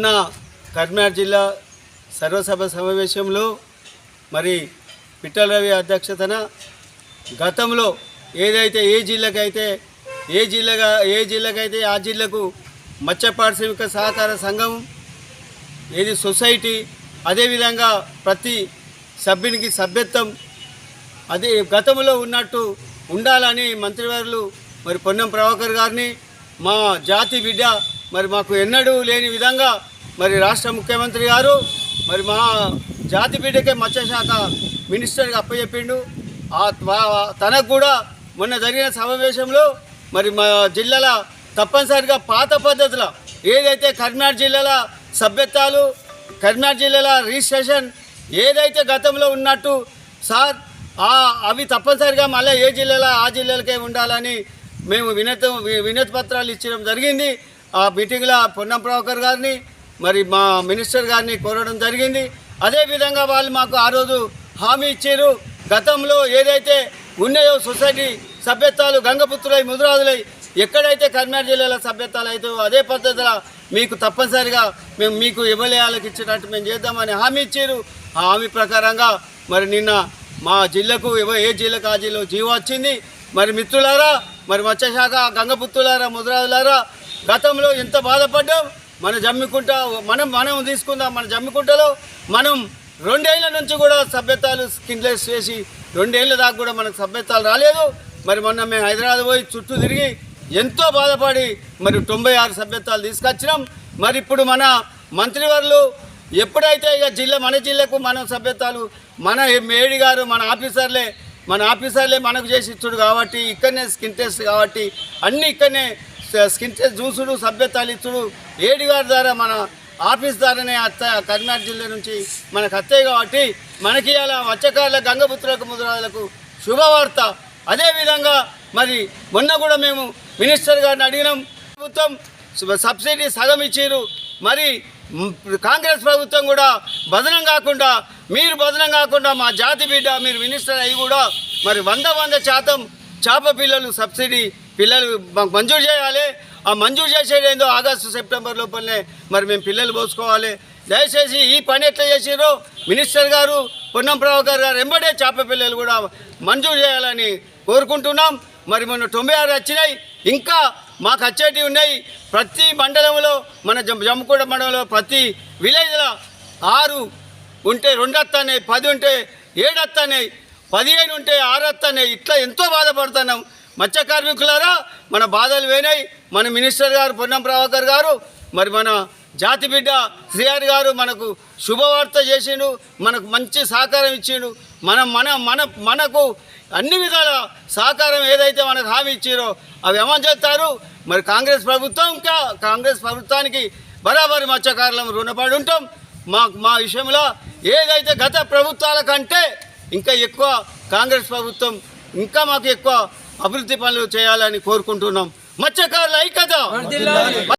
కరీంనగర్ జిల్లా సర్వసభ సమావేశంలో మరి పిట్టల రవి అధ్యక్షతన గతంలో ఏదైతే ఏ జిల్లాకైతే ఏ జిల్లాగా ఏ జిల్లాకైతే ఆ జిల్లాకు మత్స్య పారిశ్రామిక సహకార సంఘం ఏది సొసైటీ అదేవిధంగా ప్రతి సభ్యునికి సభ్యత్వం అదే గతంలో ఉన్నట్టు ఉండాలని మంత్రివారులు మరి పొన్నం ప్రభాకర్ గారిని మా జాతి బిడ్డ మరి మాకు ఎన్నడూ లేని విధంగా మరి రాష్ట్ర ముఖ్యమంత్రి గారు మరి మా జాతి బిడ్డకే మత్స్యశాఖ మినిస్టర్గా అప్పచెప్పిండు. ఆ తనకు కూడా మొన్న జరిగిన సమావేశంలో మరి మా జిల్లాల తప్పనిసరిగా పాత పద్ధతుల ఏదైతే కరీంనగర్ జిల్లాల సభ్యత్వాలు కరీంనగర్ జిల్లాల రిజిస్ట్రేషన్ ఏదైతే గతంలో ఉన్నట్టు సార్ అవి తప్పనిసరిగా మళ్ళీ ఏ జిల్లాలో ఆ జిల్లాలకే ఉండాలని మేము వినతి వినతి పత్రాలు ఇచ్చడం జరిగింది. ఆ మీటింగ్లో పొన్నం ప్రభాకర్ గారిని మరి మా మినిస్టర్ గారిని కోరడం జరిగింది. అదేవిధంగా వాళ్ళు మాకు ఆ రోజు హామీ ఇచ్చారు. గతంలో ఏదైతే ఉన్నాయో సొసైటీ సభ్యత్వాలు గంగపుత్రులై ముదురాజులై ఎక్కడైతే కర్నాటక జిల్లాలో సభ్యత్వాలు అయితే అదే పద్ధతిలో మీకు తప్పనిసరిగా మేము మీకు ఎమ్మెల్యేలకు ఇచ్చేటట్టు మేము చేద్దామని హామీ ఇచ్చారు. ఆ హామీ ప్రకారంగా మరి నిన్న మా జిల్లాకు ఏ జిల్లాకు ఆ జిల్లా జీవో వచ్చింది. మరి మిత్రులారా మరి మత్స్యశాఖ గంగపుత్రులారా ముదురాదులారా గతంలో ఎంత బాధపడ్డాం? మన జమ్మికుంట మనం మనం తీసుకుందాం మన జమ్మికుంటలో మనం రెండేళ్ళ నుంచి కూడా సభ్యత్వాలు స్కిన్లెస్ చేసి రెండేళ్ళ దాకా కూడా మనకు సభ్యత్వాలు రాలేదు. మరి మొన్న మేము హైదరాబాద్ పోయి చుట్టూ తిరిగి ఎంతో బాధపడి మరి తొంభై ఆరు సభ్యత్వాలు తీసుకొచ్చినాం. మరి ఇప్పుడు మన మంత్రివర్లు ఎప్పుడైతే ఇక జిల్లా మన జిల్లాకు మన సభ్యత్వాలు మన మేడి గారు మన ఆఫీసర్లే మన ఆఫీసర్లే మనకు చేసి ఇచ్చుడు కాబట్టి ఇక్కడనే స్కిన్ టెస్ట్ కాబట్టి అన్నీ ఇక్కడనే స్కిన్ టెస్ట్ చూసుడు సభ్యత్వాలు ఇచ్చుడు ఏడి గారి ద్వారా మన ఆఫీస్ ద్వారానే అత్త కరీంనగర్ జిల్లా నుంచి మనకు అత్తయ్య కాబట్టి మనకి అలా మత్స్యకారుల గంగపుత్రులకు ముద్రాలకు శుభవార్త. అదేవిధంగా మరి మొన్న కూడా మేము మినిస్టర్ గారిని అడిగినాం. ప్రభుత్వం సబ్సిడీ సగం ఇచ్చారు మరి కాంగ్రెస్ ప్రభుత్వం కూడా భదనం కాకుండా మీరు భదనం కాకుండా మా జాతి బిడ్డ మీరు మినిస్టర్ అయ్యి కూడా మరి వంద వంద శాతం చేప పిల్లలు సబ్సిడీ పిల్లలు మంజూరు చేయాలి. ఆ మంజూరు చేసేది ఏందో ఆగస్టు సెప్టెంబర్ లోపలనే మరి మేము పిల్లలు పోసుకోవాలి. దయచేసి ఈ పని ఎట్లా చేసారో మినిస్టర్ గారు పొన్నం ప్రభాకర్ గారు ఎంబడే చేప పిల్లలు కూడా మంజూరు చేయాలని కోరుకుంటున్నాం. మరి మొన్న తొంభై ఆరు వచ్చినాయి. ఇంకా మాకు వచ్చేటివి ఉన్నాయి. ప్రతి మండలంలో మన జమ్మకూడ మండలంలో ప్రతి విలేజ్లో ఆరు ఉంటే రెండు వస్తాయి పది ఉంటే ఏడు వస్తాయి పదిహేను ఉంటే ఆరత్తనే ఇట్లా ఎంతో బాధపడుతున్నాం మత్స్య కార్మికులారా మన బాధలు పోయినాయి. మన మినిస్టర్ గారు పొన్నం ప్రభాకర్ గారు మరి మన జాతి బిడ్డ శ్రీఆర్ గారు మనకు శుభవార్త చేసిండు మనకు మంచి సహకారం ఇచ్చిండు. మనం మన మన మనకు అన్ని విధాల సహకారం ఏదైతే మనకు హామీ ఇచ్చారో అవి ఏమని చేస్తారు. మరి కాంగ్రెస్ ప్రభుత్వం కాంగ్రెస్ ప్రభుత్వానికి బరాబరి మత్స్యకారులం రుణపడి ఉంటాం. మా మా విషయంలో ఏదైతే గత ప్రభుత్వాల కంటే ఇంకా ఎక్కువ కాంగ్రెస్ ప్రభుత్వం ఇంకా మాకు ఎక్కువ అభివృద్ధి పనులు చేయాలని కోరుకుంటున్నాం. మత్స్యకారుల ఐక్యత!